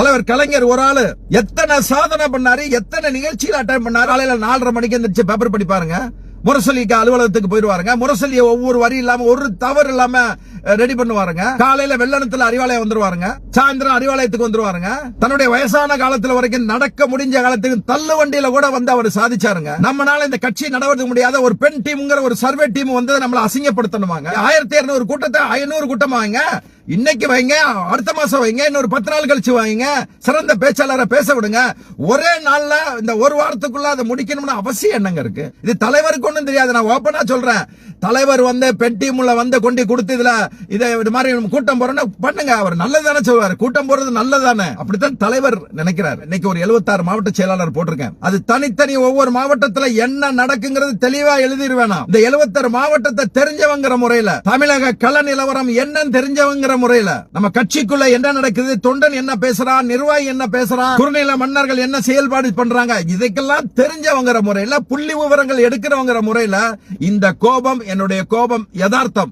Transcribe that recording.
தலைவர் கலைஞர் ஒரு ஆளு. எத்தனை சாதனை பண்ணாரு எத்தனை நிகழ்ச்சியில் அட்டன் பண்ணாரு. காலையில நாலரை மணிக்கு எந்திரிச்சு பேப்பர் படிப்பாருங்க. முரசொலிக்கு அலுவலகத்துக்கு போயிடுவாருங்க. முரசொலியை ஒவ்வொரு வரி இல்லாம ஒரு தவறு இல்லாம ரெடி பண்ணுவாருங்க. காலையில வெள்ளனத்துல அறிவாலயம் வந்துருவாருங்க. சாயந்தரம் அறிவாலயத்துக்கு வந்துருவாருங்க. தன்னுடைய வயசான காலத்துல வரைக்கும் நடக்க முடிஞ்ச காலத்துக்கு தள்ளு வண்டியில கூட வந்து அவர் சாதிச்சாருங்க. நம்மளால இந்த கட்சி நடவடிக்க முடியாத ஒரு பெண் டீம்ங்கிற ஒரு சர்வே டீம் வந்து நம்மள அசிங்கப்படுத்தணுமாங்க. ஆயிரத்தி இருநூறு கூட்டத்தை ஐநூறு கூட்டமாங்க. இன்னைக்கு வைங்க அடுத்த மாசம் வைங்க இன்னொரு பத்து நாள் கழிச்சு வைங்க. சிறந்த பேச்சாளரை பேச விடுங்க. ஒரே நாள்ல இந்த ஒரு வாரத்துக்குள்ள அதை முடிக்கணும்னு அவசியம் என்னங்க இருக்கு? இது தலைவருக்கு ஒன்றும் தெரியாது நான் ஓப்பனா சொல்றேன். தலைவர் வந்து பெட்டி முள்ள வந்து கொண்டு கொடுத்து இதுல இதை இது மாதிரி கூட்டம் போறோம்னா பண்ணுங்க. அவர் நல்லதானே சொல்வாரு. கூட்டம் போறது நல்லதானே அப்படித்தான் தலைவர் நினைக்கிறார். இன்னைக்கு ஒரு 76 மாவட்ட செயலாளர் போட்டிருக்கேன். அது தனித்தனி ஒவ்வொரு மாவட்டத்துல என்ன நடக்குங்கிறது தெளிவா எழுதிருவேனா இந்த 76 மாவட்டத்தை தெரிஞ்சவங்கிற முறையில தமிழக கள நிலவரம் என்னன்னு தெரிஞ்சவங்கிற முறையில நம்ம கட்சிக்குள்ள என்ன நடக்குது தொண்டன் என்ன பேசுறான் நிர்வாகி என்ன பேசுறான் குறுநில மன்னர்கள் என்ன செயல்பாடு பண்றாங்க இதுக்கெல்லாம் தெரிஞ்சவங்கிற முறையில புள்ளி விவரங்கள் எடுக்கிறவங்கிற முறையில இந்த கோபம் என்னுடைய கோபம் யதார்த்தம்.